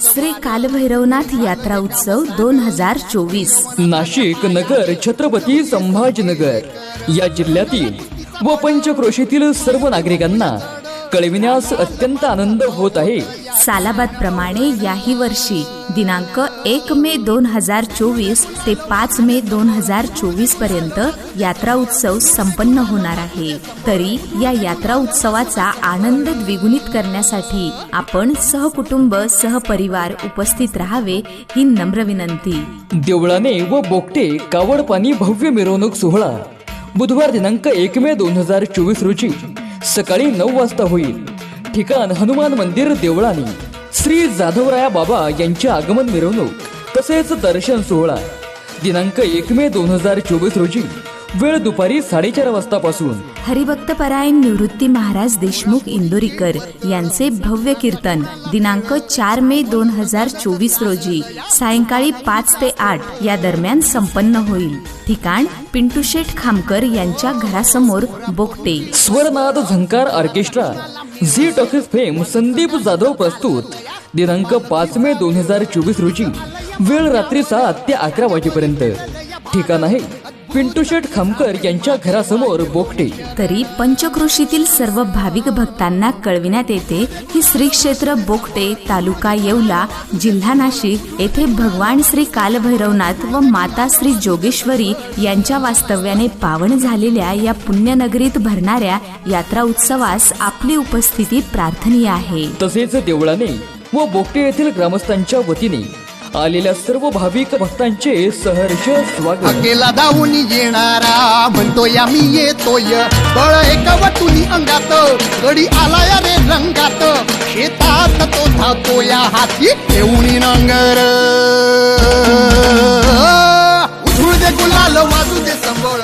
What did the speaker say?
श्री कालभैरवनाथ यात्रा उत्सव दोन हजार चोवीस. नाशिक नगर छत्रपती संभाजीनगर. या जिल्ह्यातील व पंचक्रोशीतील सर्व नागरिकांना कळविण्यास अत्यंत आनंद होत आहे. सालाबाद प्रमाणे याही वर्षी दिनांक एक मे दोन हजार चोवीस ते पाच मे दोन हजार चोवीसपर्यंत यात्रा उत्सव संपन्न होणार आहे. तरी या यात्रा उत्सवाचा आनंद द्विगुणित करण्यासाठी आपण सहकुटुंब सहपरिवार उपस्थित राहावे ही नम्र विनंती. देवळाने व बोगटे कावड पाणी भव्य मिरवणूक सोहळा. बुधवार दिनांक एक मे दोन हजार चोवीस रोजी सकाळी नऊ वाजता होईल. ठिकाण हनुमान मंदिर देवळाने श्री जाधवराया बाबा यांचे आगमन मिरवणूक. तसेच दर्शन सोहळा. दिनांक एक मे दोन हजार चोवीस रोजी. वेळ दुपारी साडेचार वाजतापासून. हरिभक्तपरायण निवृत्ती महाराज देशमुख इंदोरीकर यांचे भव्य कीर्तन दिनांक चार मे दोन हजार चोवीस रोजी सायंकाळी पाच ते आठ या दरम्यान संपन्न होईल. ठिकाण पिंटूशेठ खामकर यांच्या घरासमोर Bogate. Swarnaad Zankar orchestra Zee talkies fame Sandeep Jadhav प्रस्तुत. दिनांक पाच मे दोन हजार चोवीस रोजी वेळ रात्री सात ते अकरा वाजेपर्यंत. ठिकाण आहे पिंटूशेठ खामकर यांच्या घरासमोर बोगटे. तरी पंचक्रोशीतील सर्व भाविक भक्तांना कळविण्यात येते की श्री क्षेत्र बोगटे तालुका येवला जिल्हा नाशिक येथे भगवान श्री कालभैरवनाथ व माता श्री जोगेश्वरी यांच्या वास्तव्याने पावन झालेल्या या पुण्यनगरीत भरणाऱ्या यात्रा उत्सवास आपली उपस्थिती प्रार्थनीय आहे. तसेच देवळाने व बोगटे येथील ग्रामस्थांच्या वतीने आलेल्या सर्व भाविक भक्तांचे सहर्ष स्वागत. अकेला धावून येणारा म्हणतोय मी येतोय. बळ एका वटुनी अंगात गडी आला या रे रंगात. शेतात तो धावतो या हाती येऊन नांगर. उधळू दे गुलाल वाजू दे संबळ.